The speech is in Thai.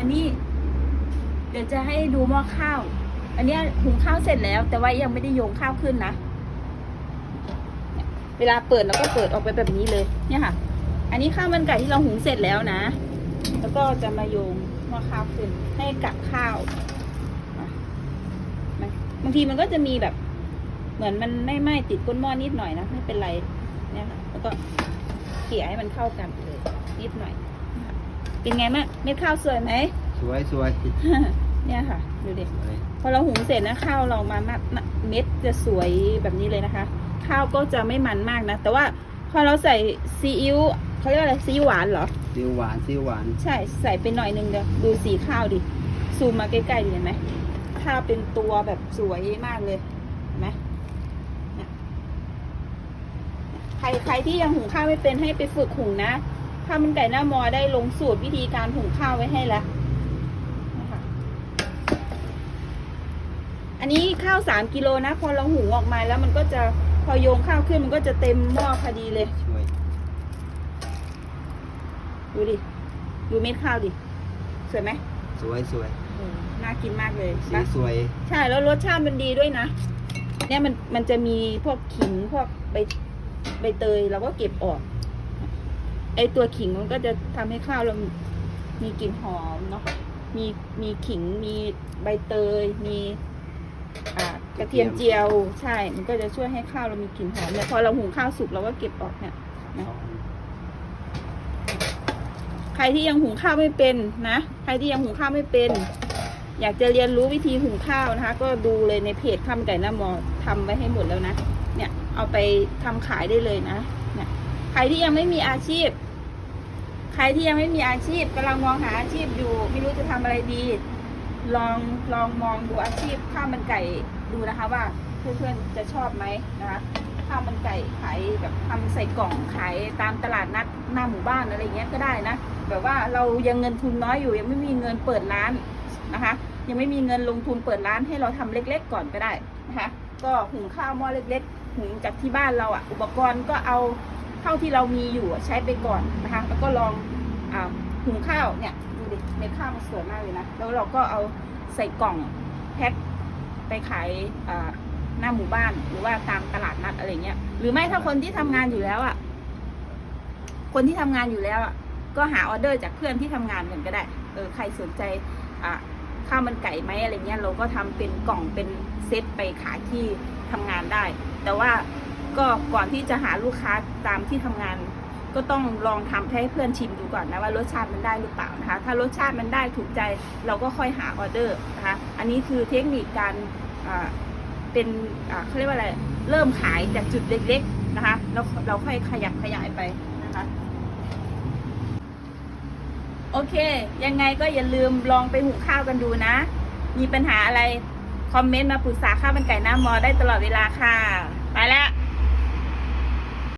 มานี่ เดี๋ยวจะให้ดูหม้อข้าว อันนี้หุงข้าวเสร็จแล้ว แต่ว่ายังไม่ได้โยงข้าวขึ้นนะ เวลาเปิดเราก็เปิดออกไปแบบนี้เลย เนี่ยค่ะ อันนี้ข้าวมันไก่ที่เราหุงเสร็จแล้วนะ แล้วก็จะมาโยงหม้อข้าวขึ้น ให้กับข้าวบางทีมันก็จะมีแบบ เหมือนมันไม่ไหม้ติดก้นหม้อนิดหน่อยนะไม่เป็นไร เนี่ยค่ะ แล้วก็เขี่ยให้มันเข้ากันเลยนิดหน่อย เป็นไงบ้างเม็ดข้าวสวยไหม สวยสวย เนี่ยค่ะ ดูดิสวยพอเราหุงเสร็จนะข้าวเรามามามาเม็ดจะสวยแบบนี้เลยนะคะ ข้าวก็จะไม่มันมากนะ แต่ว่าพอเราใส่ซีอิ๊วเขาเรียกว่าอะไรซีอิ๊วหวานเหรอซีอิ๊วหวานซีอิ๊วหวาน ใช่ใส่ไปหน่อยนึงเดี๋ยวดูสีข้าวดิซูมมาใกล้ๆดิเห็นไหมข้าวเป็นตัวแบบสวยมากเลยเห็นไหมเนี่ยใครใครที่ยังหุงข้าวไม่เป็นให้ไปฝึกหุงนะ ข้าวมันไก่หน้ามอได้ลงสูตรวิธีการหุงข้าวไว้ให้แล้วนะคะอันนี้ข้าวสามกิโลนะ พอเราหุงออกมาแล้วมันก็จะพอโยงข้าวขึ้นมันก็จะเต็มหม้อพอดีเลย ช่วย ดูดิ ดูเม็ดข้าวดิ สวยไหมสวยสวยน่ากินมากเลยสีนะสวยใช่ แล้วรสชาติมันดีด้วยนะ เนี่ยมันมันจะมีพวกขิงพวกใบใบเตยเราก็เก็บออก ไอตัวขิงมันก็จะทำให้ข้าวเรามีกลิ่นหอมเนาะมีมีขิงมีใบเตย มีกระเทียมเจียวใช่ มันก็จะช่วยให้ข้าวเรามีกลิ่นหอมเนี่ยพอเราหุงข้าวสุกเราก็เก็บออกเนี่ยนะใครที่ยังหุงข้าวไม่เป็นนะ ใครที่ยังหุงข้าวไม่เป็น อยากจะเรียนรู้วิธีหุงข้าวนะคะ ก็ดูเลยในเพจข้ามไก่หน้ามอทำไว้ให้หมดแล้วนะ เนี่ยเอาไปทำขายได้เลยนะ เนี่ย ใครที่ยังไม่มีอาชีพ ใครที่ยังไม่มีอาชีพกำลังมองหาอาชีพอยู่ ไม่รู้จะทำอะไรดี ลองลองมองดูอาชีพข้าวมันไก่ดูนะคะว่าเพื่อนๆจะชอบไหมนะคะข้าวมันไก่ขายแบบทำใส่กล่องขายตามตลาดนัดหน้าหมู่บ้านอะไรเงี้ยก็ได้นะแบบว่าเรายังเงินทุนน้อยอยู่ ยังไม่มีเงินเปิดร้านนะคะ ยังไม่มีเงินลงทุนเปิดร้านให้เราทำเล็ก ๆ ก่อนก็ได้นะคะก็หุงข้าวหม้อเล็ก ๆ หุงจากที่บ้านเราอะอุปกรณ์ก็เอา เท่าที่เรามีอยู่ใช้ไปก่อนนะคะ แล้วก็ลองอ่าหุงข้าวเนี่ยดูดิเม็ดข้าวมันสวยมากเลยนะ แล้วเราก็เอาใส่กล่องแพ็คไปขายหน้าหมู่บ้านหรือว่าตามตลาดนัดอะไรเงี้ย หรือไม่ถ้าคนที่ทำงานอยู่แล้วอะ คนที่ทำงานอยู่แล้วอะก็หาออเดอร์จากเพื่อนที่ทำงานกันก็ได้ เออใครสนใจอะข้าวมันไก่ไหมอะไรเงี้ยเราก็ทำเป็นกล่องเป็นเซตไปขายที่ทำงานได้ แต่ว่า ก็ก่อนที่จะหาลูกค้าตามที่ทำงาน ก็ต้องลองทำให้เพื่อนชิมดูก่อนนะว่ารสชาติมันได้หรือเปล่านะคะ ถ้ารสชาติมันได้ถูกใจเราก็ค่อยหาออเดอร์นะคะ อันนี้คือเทคนิคการเป็นเขาเรียกว่าอะไรเริ่มขายจากจุดเล็กๆนะคะแล้วเราค่อยขยับขยายไปนะคะโอเค ยังไงก็อย่าลืมลองไปหุงข้าวกันดูนะ มีปัญหาอะไร คอมเมนต์มาปรึกษาข้าวมันไก่หน้ามอได้ตลอดเวลาค่ะ ไปแล้ว